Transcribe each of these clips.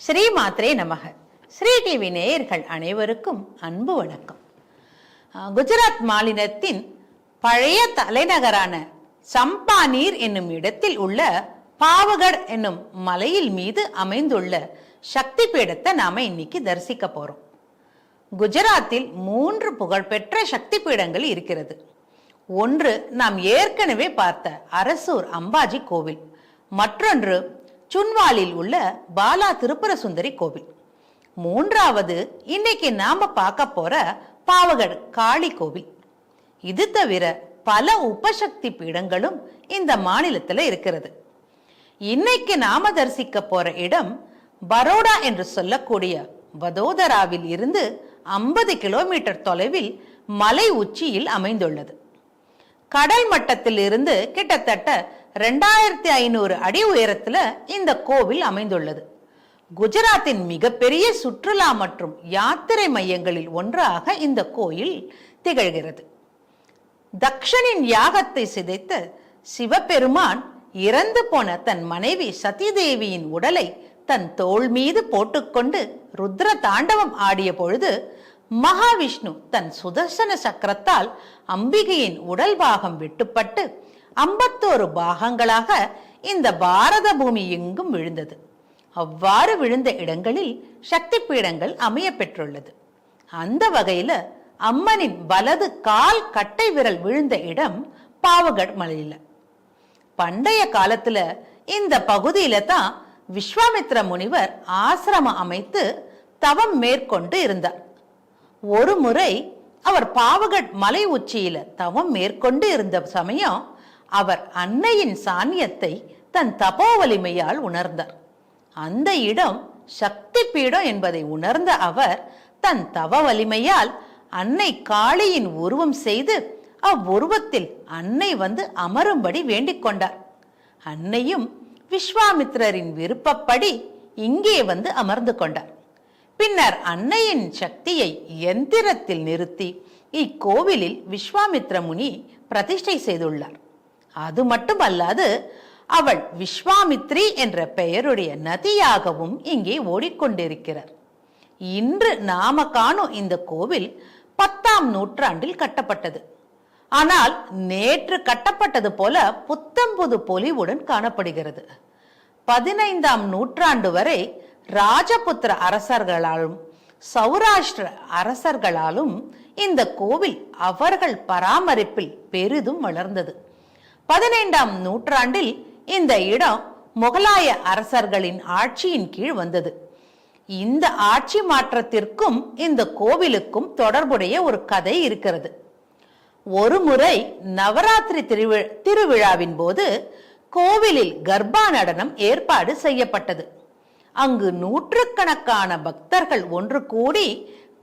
ஸ்ரீ மாத்ரே நமக. ஸ்ரீ டிவி நேயர்கள் அனைவருக்கும் அன்பு வணக்கம். குஜராத் மாநிலத்தின் பழைய தலைநகரான சம்பானீர் என்னும் இடத்தில் உள்ள பாவகட் என்னும் மலையில் மீது அமைந்துள்ள சக்தி பீடத்தை நாம இன்னைக்கு தரிசிக்க போறோம். குஜராத்தில் மூன்று புகழ்பெற்ற சக்தி பீடங்கள் இருக்கிறது. ஒன்று நாம் ஏற்கனவே பார்த்த அரசூர் அம்பாஜி கோவில். மற்றொன்று சுன்வாலில் உள்ள பாலா திருப்புர சுந்தரி கோவில். மூன்றாவது இன்னைக்கு நாம பார்க்க போற பாவகர் காளி கோவில். இது தவிர பல உபசக்தி பீடங்களும் இந்த மாநிலத்துல இருக்கிறது. இன்னைக்கு நாம தரிசிக்க போற இடம் பரோடா என்று சொல்லக்கூடிய வதோதராவில் இருந்து ஐம்பது கிலோமீட்டர் தொலைவில் மலை உச்சியில் அமைந்துள்ளது. கடல் மட்டத்தில் இருந்து கிட்டத்தட்ட ரெண்டாயிரத்தி ஐநூறு அடி உயரத்தில் இந்த கோவில் அமைந்துள்ளது. குஜராத்தின் மிகப்பெரிய சுற்றுலா மற்றும் யாத்திரை மையங்களில் ஒன்றாக இந்த கோயில் திகழ்கிறது. தக்ஷனின் யாகத்தை சிதைத்த சிவபெருமான் இறந்து போன தன் மனைவி சதிதேவியின் உடலை தன் தோள் மீது போட்டுக்கொண்டு ருத்ர தாண்டவம் ஆடிய பொழுது மகாவிஷ்ணு தன் சுதர்சன சக்கரத்தால் அம்பிகையின் உடல் பாகம் வெட்டுப்பட்டு ஐம்பத்தோரு பாகங்களாக இந்த பாரத பூமி எங்கும் விழுந்தது. அவ்வாறு விழுந்த இடங்களில் சக்தி பீடங்கள் அமைய பெற்றுள்ளது அந்த வகையில அம்மனின் வலது கால் கட்டை விரல் விழுந்த இடம் பாவகட் மலையில. பண்டைய காலத்துல இந்த பகுதியில தான் விஸ்வாமித்ர முனிவர் ஆசிரமம் அமைத்து தவம் மேற்கொண்டு இருந்தார். ஒரு முறை அவர் பாவகட் மலை உச்சியில தவம் மேற்கொண்டு இருந்த சமயம் அவர் அன்னையின் சாநியத்தை தன் தபோ வலிமையால் உணர்ந்தார். அந்த இடம் சக்தி பீடம் என்பதை உணர்ந்த அவர் தன் தவ வலிமையால் அன்னை காளியின் உருவம் செய்து அவ்வுருவத்தில் அன்னை வந்து அமரும்படி வேண்டிக் கொண்டார். அன்னையும் விஸ்வாமித்திரரின் விருப்பப்படி இங்கே வந்து அமர்ந்து கொண்டார். பின்னர் அன்னையின் சக்தியை எந்திரத்தில் நிறுத்தி இக்கோவிலில் விஸ்வாமித்ர முனி பிரதிஷ்டை செய்துள்ளார். அது மட்டுமல்லாது அவள் விஸ்வாமித்ரி என்ற பெயருடைய நதியாகவும் இங்கே ஓடிக்கொண்டிருக்கிறார். இன்று நாம காணும் இந்த கோவில் பத்தாம் நூற்றாண்டில் கட்டப்பட்டது. ஆனால் நேற்று கட்டப்பட்டது போல புத்தம்புது பொலிவுடன் காணப்படுகிறது. பதினைந்தாம் நூற்றாண்டு வரை ராஜபுத்திர அரசர்களாலும் சௌராஷ்டிர அரசர்களாலும் இந்த கோவில் அவர்கள் பராமரிப்பில் பெரிதும் வளர்ந்தது. பதினைந்தாம் நூற்றாண்டில் இந்த இடம் முகலாய அரசர்களின் ஆட்சியின் கீழ் வந்தது. இந்த ஆட்சி மாற்றத்திற்கும் இந்த கோவிலுக்கும் தொடர்புடைய ஒரு கதை இருக்கிறது. ஒரு முறை நவராத்திரி திருவி திருவிழாவின் போது கோவிலில் கர்ப்பா நடனம் ஏற்பாடு செய்யப்பட்டது. அங்கு நூற்றுக்கணக்கான பக்தர்கள் ஒன்று கூடி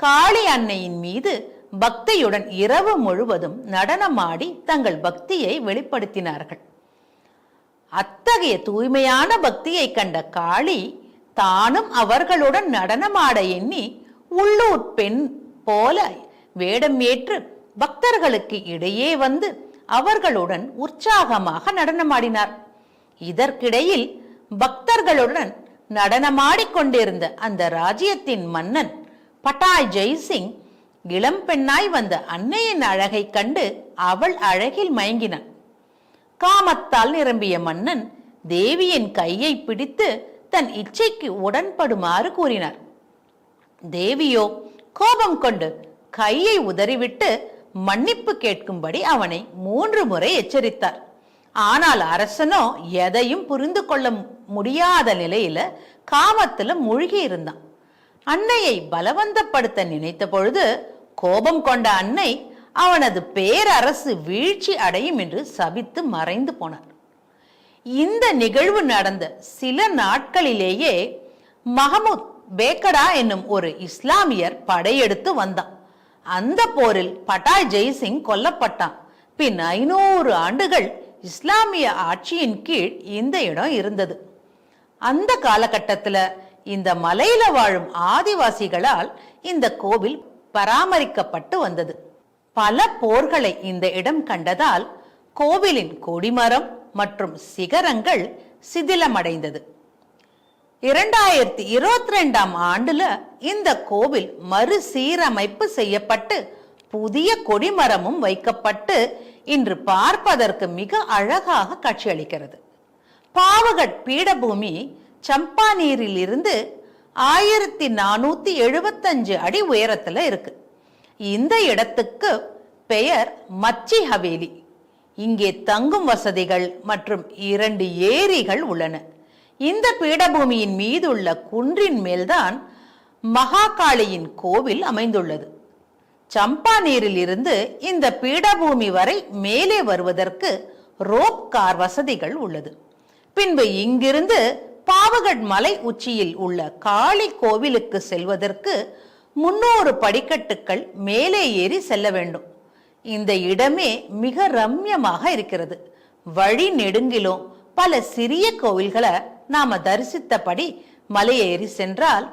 காளி அன்னையின் மீது பக்தியுடன் இரவு முழுவதும் நடனமாடி தங்கள் பக்தியை வெளிப்படுத்தினார்கள். அத்தகைய தூய்மையான பக்தியை கண்ட காளி தானும் அவர்களுடன் நடனமாட எண்ணி உள்ளூர் பெண் போல வேடம் ஏற்று பக்தர்களுக்கு இடையே வந்து அவர்களுடன் உற்சாகமாக நடனமாடினார். இதற்கிடையில் பக்தர்களுடன் நடனமாடிக் கொண்டிருந்த அந்த ராஜ்யத்தின் மன்னன் பட்டாய் ஜெய்சிங் இளம் பெண்ணாய் வந்த அன்னையின் அழகைக் கண்டு அவள் அழகில் மயங்கினான் காமத்தால் நிரம்பிய மன்னன் தேவியின் கையை பிடித்து தன் இச்சைக்கு உடன்படுமாறு கூறினார். தேவியோ கோபம் கொண்டு கையை உதறிவிட்டு மன்னிப்பு கேட்கும்படி அவனை மூன்று முறை எச்சரித்தார். ஆனால் அரசனோ எதையும் புரிந்து கொள்ள முடியாத நிலையில காமத்துல மூழ்கி இருந்தான் அன்னையை பலவந்தப்படுத்த நினைத்த பொழுது கோபம் கொண்ட அன்னை அவனது பேரரசு வீழ்ச்சி அடையும் என்று சபித்து மறைந்து போனார். இந்த நிகழ்வு நடந்த சில நாட்களிலேயே மஹமூத் பேக்கடா என்னும் ஒரு இஸ்லாமியர் படையெடுத்து வந்தான். அந்த போரில் பட்டாய் ஜெய்சிங் கொல்லப்பட்டான். பின் ஐநூறு ஆண்டுகள் இஸ்லாமிய ஆட்சியின் கீழ் இந்த இடம் இருந்தது. அந்த காலகட்டத்தில் இந்த மலையில வாழும் ஆதிவாசிகளால் இந்த கோவில் பராமரிக்கப்பட்டு வந்தது. பல போர்களை இந்த இடம் கண்டதால் கோவிலின் கொடிமரம் மற்றும் சிகரங்கள் சிதிலமடைந்தது. இரண்டாயிரத்தி இருபத்தி ரெண்டாம் ஆண்டுல இந்த கோவில் மறுசீரமைப்பு செய்யப்பட்டு புதிய கொடிமரமும் வைக்கப்பட்டு இன்று பார்ப்பதற்கு மிக அழகாக காட்சியளிக்கிறது. பாவகட் பீடபூமி சம்பா நீரிலிருந்து ஆயிரத்தி நானூத்தி எழுபத்தஞ்சு அடி உயரத்துல இருக்கு. இந்த இடத்துக்கு பெயர் மச்சி ஹவேலி. இங்கே தங்கும் வசதிகள் மற்றும் இரண்டு ஏரிகள் உள்ளன. இந்த பீடபூமியின் மீதுள்ள குன்றின் மேல்தான் மகாகாளியின் கோவில் அமைந்துள்ளது. சம்பாநீரில் இருந்து இந்த பீடபூமி வரை மேலே வருவதற்கு ரோப் கார் வசதிகள் உள்ளது. பின்பு இங்கிருந்து பாவகட் மலை உச்சியில் உள்ள காளி கோவிலுக்கு செல்வதற்கு முன்னூறு படிக்கட்டுகள் மேலே ஏறி செல்ல வேண்டும். இந்த இடமே மிக ரம்யமாக இருக்கிறது. வழி நெடுங்கிலும் பல சிறிய கோவில்களை நாம தரிசித்தபடி மலையேறி சென்றால்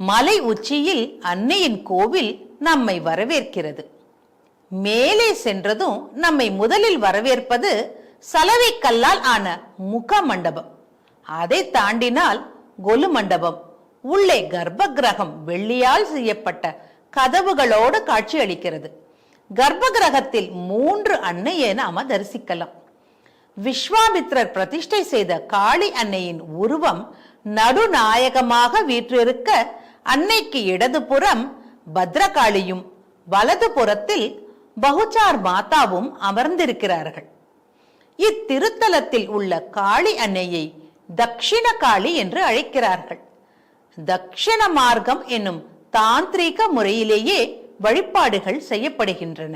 மலை உச்சியில் அன்னையின் கோவில் நம்மை வரவேற்கிறது. மேலே சென்றதும் நம்மை முதலில் வரவேற்பது சலவை கல்லால் ஆன முக மண்டபம் அதை தாண்டினால் கொலு மண்டபம் உள்ளே கர்ப்ப கிரகம் வெள்ளியால் செய்யப்பட்ட கதவுகளோடு காட்சி அளிக்கிறது கர்ப்ப கிரகத்தில் மூன்று அன்னையை நாம தரிசிக்கலாம். விஸ்வாமித்ரர் பிரதிஷ்டை செய்த காளி அன்னையின் உருவம் நடுநாயகமாக வீற்றிருக்க அன்னைக்கு இடதுபுறம் பத்ரகாளியும் வலது புறத்தில் பகுச்சார் மாதாவும் அமர்ந்திருக்கிறார்கள். இத்திருத்தலத்தில் உள்ள காளி அன்னையை தக்ஷிண காளி என்று அழைக்கிறார்கள். தக்ஷிண மார்க்கம் என்னும் தாந்திரீக முறையிலேயே வழிபாடுகள் செய்யப்படுகின்றன.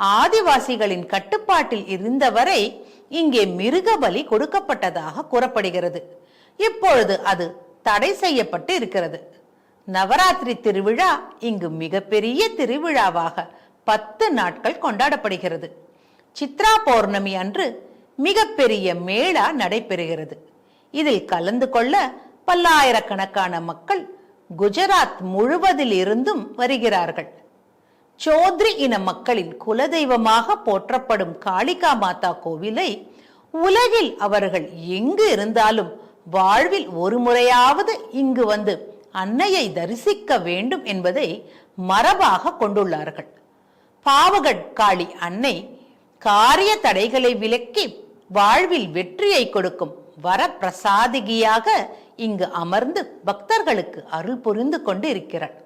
ஆதிவாசிகளின் கட்டுப்பாட்டில் இருந்தவரை இங்கே மிருக பலி கொடுக்கப்பட்டதாக கூறப்படுகிறது. இப்பொழுது அது தடை செய்யப்பட்டு இருக்கிறது. நவராத்திரி திருவிழா இங்கு மிகப்பெரிய திருவிழாவாக பத்து நாட்கள் கொண்டாடப்படுகிறது. சித்ரா பௌர்ணமி அன்று மிகப்பெரிய மேளா நடைபெறுகிறது. இதில் கலந்து கொள்ள பல்லாயிரக்கணக்கான மக்கள் குஜராத் முழுவதில் இருந்தும் வருகிறார்கள். சோத்ரி இன மக்களின் குலதெய்வமாக போற்றப்படும் காளிகா மாதா கோவிலை உலகில் அவர்கள் எங்கு இருந்தாலும் வாழ்வில் ஒரு முறையாவது இங்கு வந்து அன்னையை தரிசிக்க வேண்டும் என்பதை மரபாக கொண்டுள்ளார்கள். பாவகட் காளி அன்னை காரிய தடைகளை விலக்கி வாழ்வில் வெற்றியை கொடுக்கும் வரப்பிரசாதிகியாக இங்கு அமர்ந்து பக்தர்களுக்கு அருள் புரிந்து கொண்டு இருக்கிறாள்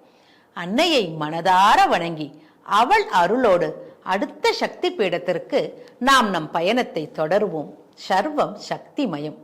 அன்னையை மனதார வணங்கி அவள் அருளோடு அடுத்த சக்தி பீடத்திற்கு நாம் நம் பயணத்தை தொடருவோம். சர்வம் சக்திமயம்.